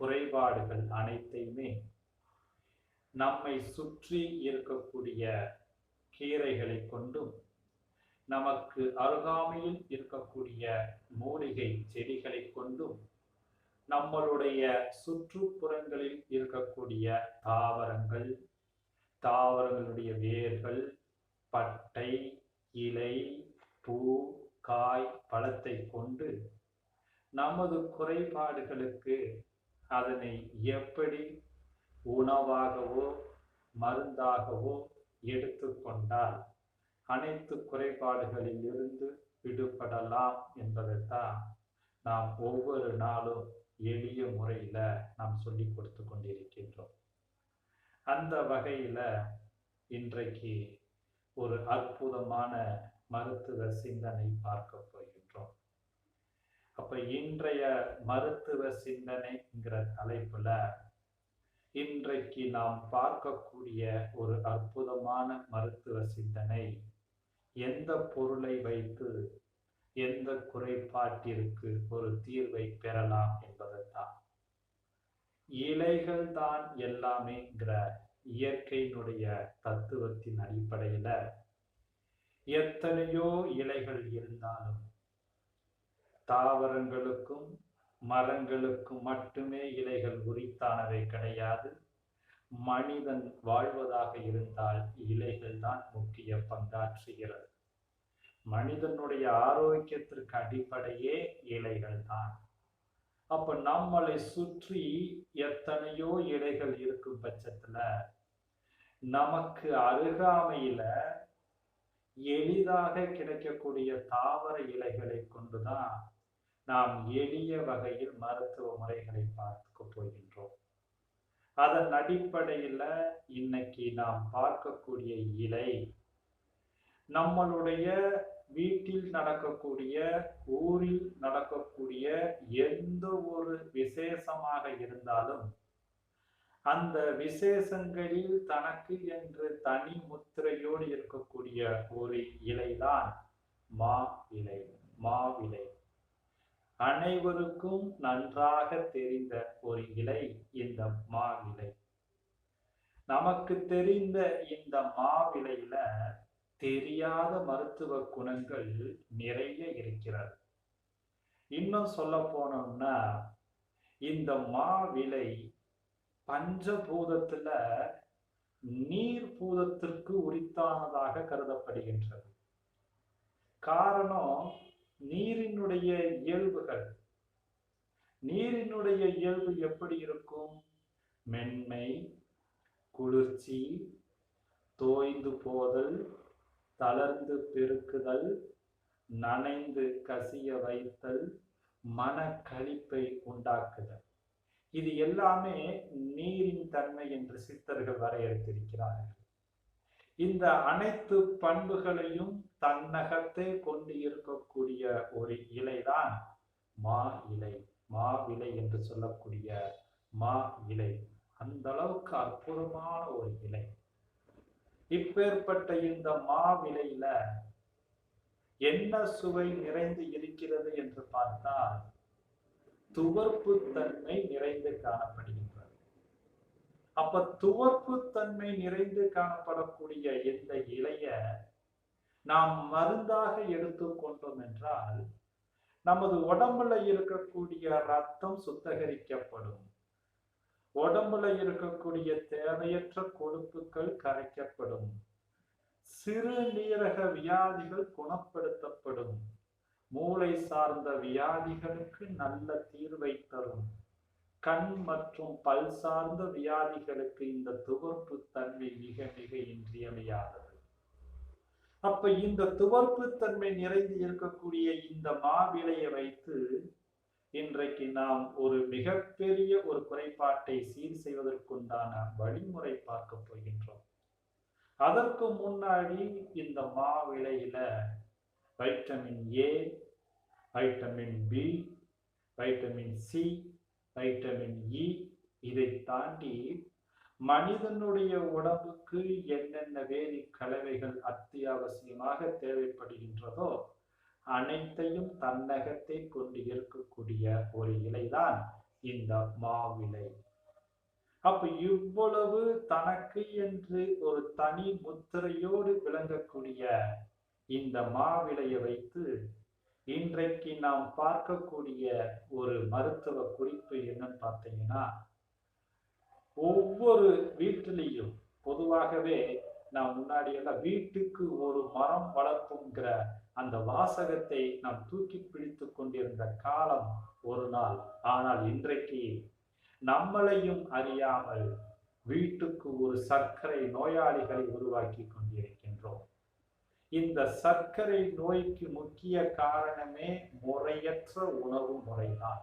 குறைபாடுகள் அனைத்தையுமே நம்மை சுற்றி இருக்கக்கூடிய கீரைகளை கொண்டும் நமக்கு அருகாமையில் இருக்கக்கூடிய மூலிகை செடிகளை கொண்டும் நம்மளுடைய சுற்றுப்புறங்களில் இருக்கக்கூடிய தாவரங்கள் தாவரங்களுடைய வேர்கள் பட்டை இலை பூ காய் பழத்தை கொண்டு நமது குறைபாடுகளுக்கு அதனை எப்படி உணவாகவோ மருந்தாகவோ எடுத்துக்கொண்டால் அனைத்து குறைபாடுகளில் இருந்து விடுபடலாம் என்பதைத்தான் நாம் ஒவ்வொரு நாளும் எளிய முறையில் நாம் சொல்லி கொடுத்து கொண்டிருக்கின்றோம். அந்த வகையில் இன்றைக்கு ஒரு அற்புதமான மருத்துவ சிந்தனை பார்க்க போகிறோம். அப்ப இன்றைய மருத்துவ சிந்தனைங்கிற தலைப்புல இன்றைக்கு நாம் பார்க்கக்கூடிய ஒரு அற்புதமான மருத்துவ சிந்தனை எந்த பொருளை வைத்து எந்த குறைபாட்டிற்கு ஒரு தீர்வை பெறலாம் என்பதுதான். இலைகள் தான் எல்லாமேங்கிற இயற்கையினுடைய தத்துவத்தின் அடிப்படையில எத்தனையோ இலைகள் இருந்தாலும் தாவரங்களுக்கும் மரங்களுக்கும் மட்டுமே இலைகள் உரித்தானவை கிடையாது. மனிதன் வாழ்வதாக இருந்தால் இலைகள் தான் முக்கிய பங்காற்றுகிறது. மனிதனுடைய ஆரோக்கியத்திற்கு அடிப்படையே இலைகள் தான். அப்ப நம்மளை சுற்றி எத்தனையோ இலைகள் இருக்கும் பட்சத்துல நமக்கு அருகாமையில எளிதாக கிடைக்கக்கூடிய தாவர இலைகளை கொண்டுதான் நாம் எளிய வகையில் மருத்துவ முறைகளை பார்க்க போகின்றோம். அதன் அடிப்படையில் இன்னைக்கு நாம் பார்க்கக்கூடிய இலை நம்மளுடைய வீட்டில் நடக்கக்கூடிய ஊரில் நடக்கக்கூடிய எந்த ஒரு விசேஷமாக இருந்தாலும் அந்த விசேஷங்களில் தனக்கு என்று தனி முத்திரையோடு இருக்கக்கூடிய ஒரு இலைதான் மா இலை. மாவிலை அனைவருக்கும் நன்றாக தெரிந்த ஒரு இலை இந்த மாவிலை. நமக்கு தெரிந்த இந்த மாவிலையில தெரியாத மருத்துவ குணங்கள் நிறைய இருக்கிறது. இன்னும் சொல்ல போனோம்னா இந்த மாவிலை பஞ்சபூதத்துல நீர் பூதத்திற்கு உரித்தானதாக கருதப்படுகின்றது. காரணம் நீரினுடைய இயல்புகள். நீரினுடைய இயல்பு எப்படி இருக்கும்? மென்மை குளிர்ச்சி தோய்ந்து போதல் தளர்ந்து பெருக்குதல் நனைந்து கசிய வைத்தல் மனக்களிப்பை உண்டாக்குதல். இது எல்லாமே நீரின் தன்மை என்று சித்தர்கள் வரையறுத்திருக்கிறார்கள். இந்த அனைத்து பண்புகளையும் தன்னகத்தே கொண்டு இருக்கக்கூடிய ஒரு இலைதான் மா இலை. மாவிலை என்று சொல்லக்கூடிய மா இலை. அந்த அளவுக்கு அற்புதமான ஒரு இலை. இப்பேற்பட்ட இந்த மாவிலையில என்ன சுவை நிறைந்து இருக்கிறது என்று பார்த்தால் துவர்ப்பு தன்மை நிறைந்து காணப்படுகிறது. அப்ப துவர்ப்பு தன்மை நிறைந்து காணப்படக்கூடிய இந்த இலைய நாம் மருந்தாக எடுத்துக்கொண்டோம் என்றால் நமது உடம்புல இருக்கக்கூடிய ரத்தம் சுத்தகரிக்கப்படும். உடம்புல இருக்கக்கூடிய தேவையற்ற கொழுப்புகள் கரைக்கப்படும். சிறுநீரக வியாதிகள் குணப்படுத்தப்படும். மூளை சார்ந்த வியாதிகளுக்கு நல்ல தீர்வை தரும். கண் மற்றும் பல் சார்ந்த வியாதிகளுக்கு இந்த துவர்ப்பு தன்மை மிக மிக இன்றியமையாதது. அப்ப இந்த துவர்ப்பு தன்மை நிறைந்து இருக்கக்கூடிய இந்த மாவிலையை வைத்து இன்றைக்கு நாம் ஒரு மிகப்பெரிய ஒரு குறைபாட்டை சீர் செய்வதற்குண்டான வழிமுறை பார்க்க போகின்றோம். அதற்கு முன்னாடி இந்த மாவிலையில vitamin A vitamin B vitamin C vitamin E இதை தாண்டி மனிதனுடைய உடம்புக்கு என்னென்ன வேதி கலவைகள் அத்தியாவசியமாக தேவைப்படுகின்றதோ அனைத்தையும் தன்னகத்தை கொண்டு இருக்கக்கூடிய ஒரு இலைதான் இந்த மாவிலை. அப்ப இவ்வளவு தனக்கு என்று ஒரு தனி முத்திரையோடு விளங்கக்கூடிய இந்த மாவிலையை வைத்து இன்றைக்கு நாம் பார்க்கக்கூடிய ஒரு மருத்துவ குறிப்பு என்னன்னு பார்த்தீங்கன்னா ஒவ்வொரு வீட்டிலையும் பொதுவாகவே நாம் முன்னாடியெல்லாம் வீட்டுக்கு ஒரு மரம் வளர்ப்புங்கிற அந்த வாசகத்தை நாம் தூக்கி பிடித்து கொண்டிருந்த காலம் ஒரு நாள். ஆனால் இன்றைக்கு நம்மளையும் அறியாமல் வீட்டுக்கு ஒரு சர்க்கரை நோயாளிகளை உருவாக்கி கொண்டிருக்கின்றோம். இந்த சர்க்கரை நோய்க்கு முக்கிய காரணமே முறையற்ற உணவு முறைதான்.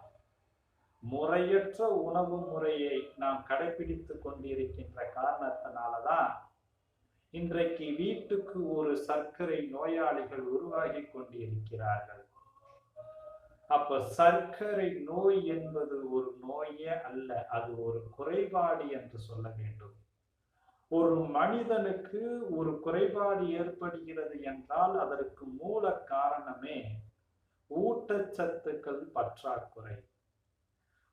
முறையற்ற உணவு முறையை நாம் கடைபிடித்து கொண்டிருக்கின்ற காரணத்தினாலதான் இன்றைக்கு வீட்டுக்கு ஒரு சர்க்கரை நோயாளிகள் உருவாகி கொண்டிருக்கிறார்கள். அப்ப சர்க்கரை நோய் என்பது ஒரு நோயே அல்ல அது ஒரு குறைபாடு என்று சொல்ல வேண்டும். ஒரு மனிதனுக்கு ஒரு குறைபாடு ஏற்படுகிறது என்றால் அதற்கு மூல காரணமே ஊட்டச்சத்துக்கள் பற்றாக்குறை.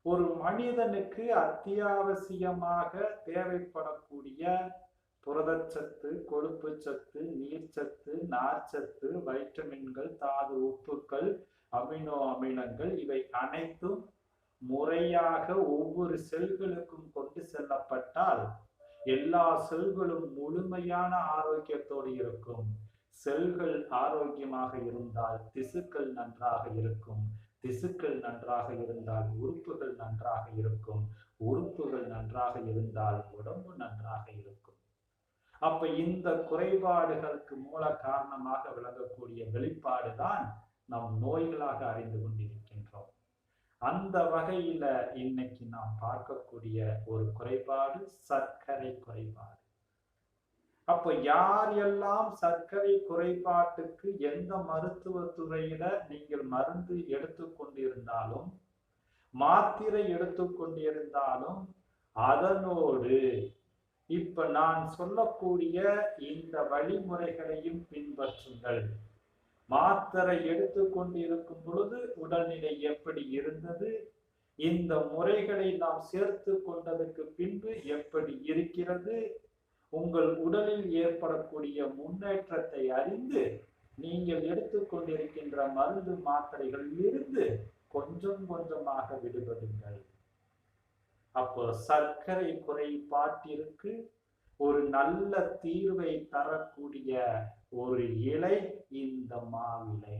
ஒரு மனிதனுக்கு அத்தியாவசியமாக தேவைப்படக்கூடிய புரதச்சத்து கொழுப்பு சத்து நீர்ச்சத்து நார்ச்சத்து வைட்டமின்கள் தாது உப்புக்கள் அமினோ அமிலங்கள் இவை அனைத்தும் முறையாக ஒவ்வொரு செல்களுக்கும் கொண்டு செல்லப்பட்டால் எல்லா செல்களும் முழுமையான ஆரோக்கியத்தோடு இருக்கும். செல்கள் ஆரோக்கியமாக இருந்தால் திசுக்கள் நன்றாக இருக்கும். திசுக்கள் நன்றாக இருந்தால் உறுப்புகள் நன்றாக இருக்கும். உறுப்புகள் நன்றாக இருந்தால் உடம்பு நன்றாக இருக்கும். அப்ப இந்த குறைபாடுகளுக்கு மூல காரணமாக விளங்கக்கூடிய வெளிப்பாடுதான் நாம் நோய்களாக அறிந்து கொண்டிருக்கின்றோம். அந்த வகையில இன்னைக்கு நாம் பார்க்கக்கூடிய ஒரு குறைபாடு சர்க்கரை குறைபாடு. அப்போ யார் எல்லாம் சர்க்கரை குறைபாட்டுக்கு எந்த மருத்துவ துறையில நீங்கள் மருந்து எடுத்துக்கொண்டிருந்தாலும் மாத்திரை எடுத்துக்கொண்டிருந்தாலும் அதனோடு இப்ப நான் சொல்லக்கூடிய இந்த வழிமுறைகளையும் பின்பற்றுங்கள். மாத்திரை எடுத்துக்கொண்டு இருக்கும் பொழுது உடல்நிலை எப்படி இருந்தது? இந்த முறைகளை நாம் சேர்த்து கொண்டதற்கு பின்பு எப்படி இருக்கிறது? உங்கள் உடலில் ஏற்படக்கூடிய முன்னேற்றத்தை அறிந்து நீங்கள் எடுத்துக்கொண்டிருக்கின்ற மருந்து மாத்திரைகளில் இருந்து கொஞ்சம் கொஞ்சமாக விடுபடுங்கள். அப்போ சர்க்கரை குறைபாட்டிற்கு ஒரு நல்ல தீர்வை தரக்கூடிய ஒரு இலை இந்த மாவிலை.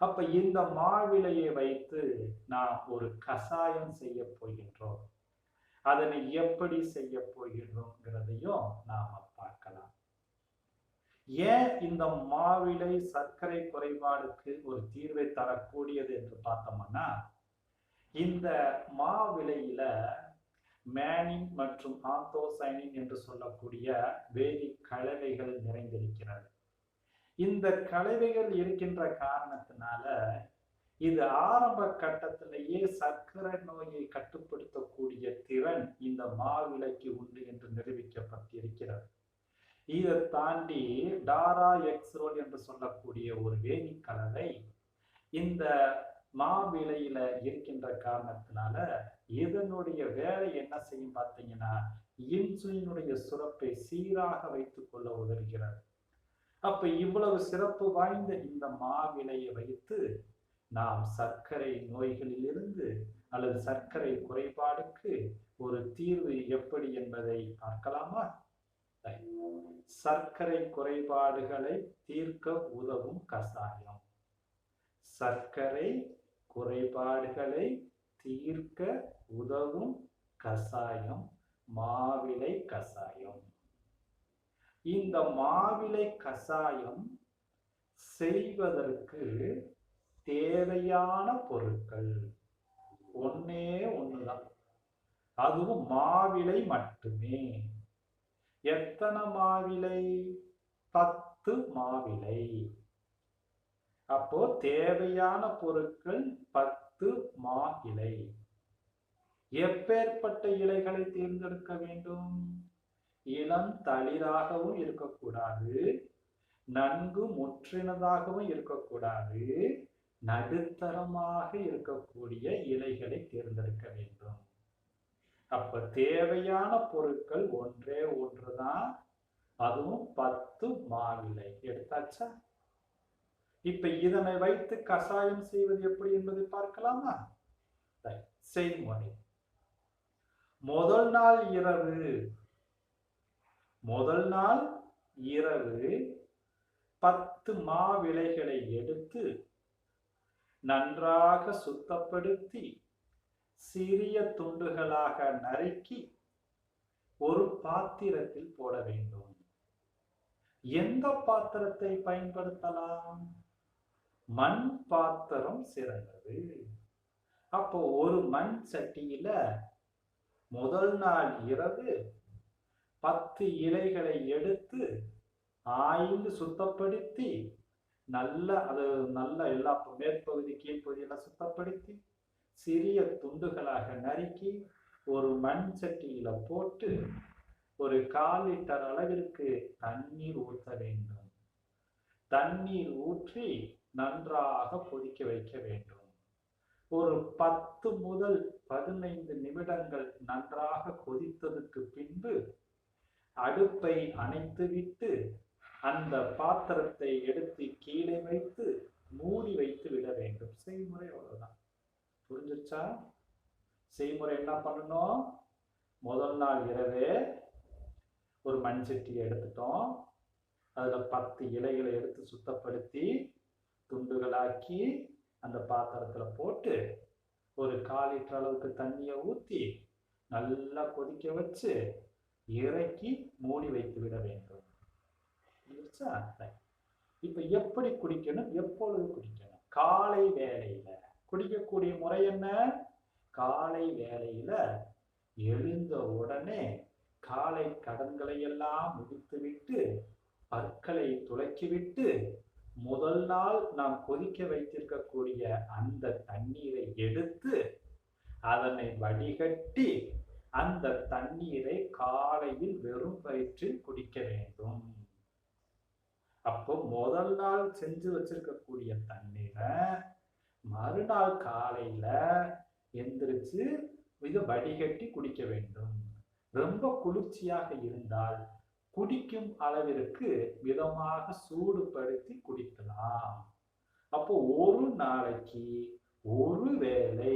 அப்ப இந்த மாவிலையை வைத்து நாம் ஒரு கஷாயம் செய்ய போகின்றோம். அதனை எப்படி செய்ய போகின்றோங்கிறதையும் நாம பார்க்கலாம். ஏன் இந்த மாவிலை சர்க்கரை குறைபாடுக்கு ஒரு தீர்வை தரக்கூடியது என்று பார்த்தோம்னா இந்த மாவிலையில மேனின் மற்றும் ஆந்தோசைனின் என்று சொல்லக்கூடிய வேதி கலவைகள் நிறைந்திருக்கிறது. இந்த கலவைகள் இருக்கின்ற காரணத்தினால இது ஆரம்ப கட்டத்திலேயே சர்க்கரை நோயை கட்டுப்படுத்தக்கூடிய திறன் இந்த மாவிலைக்கு உண்டு என்று நிரூபிக்கப்பட்டிருக்கிறது. இதை தாண்டி டாரா எக்ஸ்ரோல் என்று சொல்லக்கூடிய ஒரு வேதி கலவை இந்த மாவிலையில இருக்கின்ற காரணத்தினால இதனுடைய வேலை என்ன செய்யும் பார்த்தீங்கன்னா இன்சுலினுடைய சுரப்பை சீராக வைத்துக் கொள்ள உதவுகிறது. அப்ப இவ்வளவு சிறப்பு வாய்ந்த இந்த மாவிலையை வைத்து நாம் சர்க்கரை நோய்களிலிருந்து அல்லது சர்க்கரை குறைபாடுக்கு ஒரு தீர்வு எப்படி என்பதை பார்க்கலாமா? சர்க்கரை குறைபாடுகளை தீர்க்க உதவும் கசாயம். சர்க்கரை குறைபாடுகளை தீர்க்க உதவும் கசாயம் மாவிலை கசாயம். இந்த மாவிலை கசாயம் செய்வதற்கு தேவையான பொருட்கள் ஒன்னே ஒண்ணுதான். அதுவும் மாவிலை மட்டுமே. எத்தனை மாவிலை? பத்து மாவிலை. அப்போ தேவையான பொருட்கள் பத்து மா இலை. எப்பேற்பட்ட இலைகளை தேர்ந்தெடுக்க வேண்டும்? இளம் தளிராகவும் இருக்கக்கூடாது நன்கு முற்றினதாகவும் இருக்கக்கூடாது நடுத்தரமாக இருக்கக்கூடிய இலைகளை தேர்ந்தெடுக்க வேண்டும். அப்ப தேவையான பொருட்கள் ஒன்றே ஒன்றுதான் அதுவும் பத்து மாவிலை எடுத்தாச்சா? இப்ப இதனை வைத்து கஷாயம் செய்வது எப்படி என்பதை பார்க்கலாமா? செய்முறை முதல் நாள் இரவு. முதல் நாள் இரவு பத்து மாவிலைகளை எடுத்து நன்றாக சுத்தப்படுத்தி சிறிய துண்டுகளாக நறுக்கி ஒரு பாத்திரத்தில் போட வேண்டும். எந்த பாத்திரத்தை பயன்படுத்தலாம்? மண் பாத்திரம் சிறந்தது. அப்போ ஒரு மண் சட்டியில முதல் நாள் இரவு பத்து இலைகளை எடுத்து ஆய்ந்து சுத்தப்படுத்தி நல்ல அது நல்ல எல்லா மேற்பகுதி கீழ்ப்பகுதி சுத்தப்படுத்தி சிறிய துண்டுகளாக நறுக்கி ஒரு மண் சட்டியில போட்டு ஒரு கால் லிட்டர் அளவிற்கு தண்ணீர் ஊற்ற வேண்டும். தண்ணீர் ஊற்றி நன்றாக கொதிக்க வைக்க வேண்டும். ஒரு பத்து முதல் பதினைந்து நிமிடங்கள் நன்றாக கொதித்ததுக்கு பின்பு அடுப்பை அணைத்துவிட்டு அந்த பாத்திரத்தை எடுத்து கீழே வைத்து மூடி வைத்து விட வேண்டும். செய்முறை அவ்வளவுதான். புரிஞ்சிருச்சா? செய்முறை என்ன பண்ணணும்? முதல் நாள் இரவே ஒரு மண் சட்டியை எடுத்துட்டோம். அதுல பத்து இலைகளை எடுத்து சுத்தப்படுத்தி துண்டுகளாக்கி அந்த பாத்திரத்துல போட்டு ஒரு கால் லிட்டர் அளவுக்கு தண்ணியை ஊற்றி நல்லா கொதிக்க வச்சு இறக்கி மூடி வைத்து விட வேண்டும். இப்போ இப்ப எப்படி குடிக்கணும்? எப்பொழுது குடிக்கணும்? காலை வேலையில் குடிக்கக்கூடிய முறை என்ன? காலை வேலையில் எழுந்த உடனே காலை கடன்களை எல்லாம் முடித்துவிட்டு பற்களை துளக்கிவிட்டு முதல் நாள் நாம் கொதிக்க வைத்திருக்கக்கூடிய அந்த தண்ணீரை எடுத்து அதனை வடிகட்டி அந்த தண்ணீரை காலையில் வெறும் வயிற்றில் குடிக்க வேண்டும். அப்போ முதல் நாள் செஞ்சு வச்சிருக்கக்கூடிய தண்ணீரை மறுநாள் காலையில எந்திரிச்சு இதை வடிகட்டி குடிக்க வேண்டும். ரொம்ப குளிர்ச்சியாக இருந்தால் குடிக்கும் அளவிற்கு மிதமாக சூடுபடுத்தி குடிக்கலாம். அப்போ ஒரு நாளைக்கு ஒரு வேளை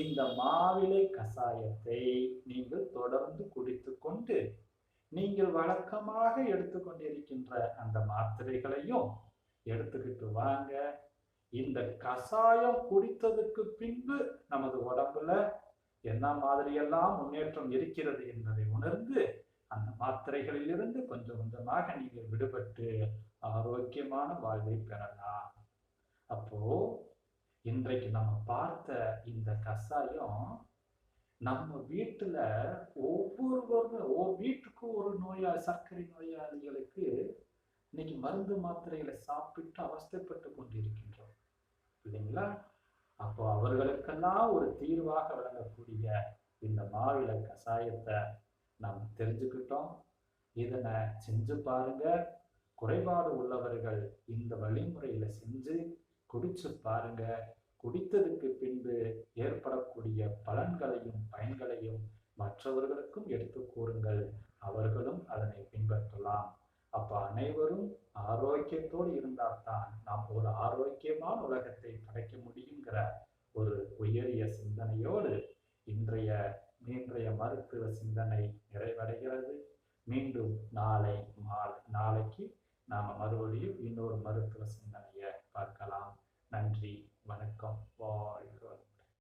இந்த மாவிலை கஷாயத்தை நீங்கள் தொடர்ந்து குடித்து கொண்டு நீங்கள் வழக்கமாக எடுத்துக்கொண்டிருக்கின்ற அந்த மாத்திரைகளையும் எடுத்துக்கிட்டு வாங்க. இந்த கஷாயம் குடித்ததுக்கு பின்பு நமது உடம்புல என்ன மாதிரியெல்லாம் முன்னேற்றம் இருக்கிறது என்பதை உணர்ந்து அந்த மாத்திரைகளிலிருந்து கொஞ்சம் கொஞ்சமாக நீங்கள் விடுபட்டு ஆரோக்கியமான வாழ்வை பெறலாம். அப்போ இன்றைக்கு நம்ம பார்த்த இந்த கஷாயம் நம்ம வீட்டுல ஒவ்வொருவரும் ஓ வீட்டுக்கும் ஒரு நோயா சர்க்கரை நோயாளிகளுக்கு இன்னைக்கு மருந்து மாத்திரைகளை சாப்பிட்டு அவஸ்தைப்பட்டு கொண்டிருக்கின்றோம். இல்லைங்களா? அப்போ அவர்களுக்கெல்லாம் ஒரு தீர்வாக விளங்கக்கூடிய இந்த மாவிளை கஷாயத்தை நாம் தெரிஞ்சுக்கிட்டோம். இதனை செஞ்சு பாருங்க. குறைபாடு உள்ளவர்கள் இந்த வழிமுறையில செஞ்சு குடிச்சு பாருங்க. குடித்ததுக்கு பின்பு ஏற்படக்கூடிய பலன்களையும் பயன்களையும் மற்றவர்களுக்கும் எடுத்து கூறுங்கள். அவர்களும் அதனை பின்பற்றலாம். அப்ப அனைவரும் ஆரோக்கியத்தோடு இருந்தால்தான் நாம் ஒரு ஆரோக்கியமான உலகத்தை படைக்க முடியுங்கிற ஒரு உயரிய சிந்தனையோடு இன்றைய இன்றைய மருத்துவ சிந்தனை நிறைவடைகிறது. மீண்டும் நாளை மாலை நாளைக்கு நாம மறுபடியும் இன்னொரு மருத்துவ சிந்தனையை பார்க்கலாம். நன்றி வணக்கம் வாழ்க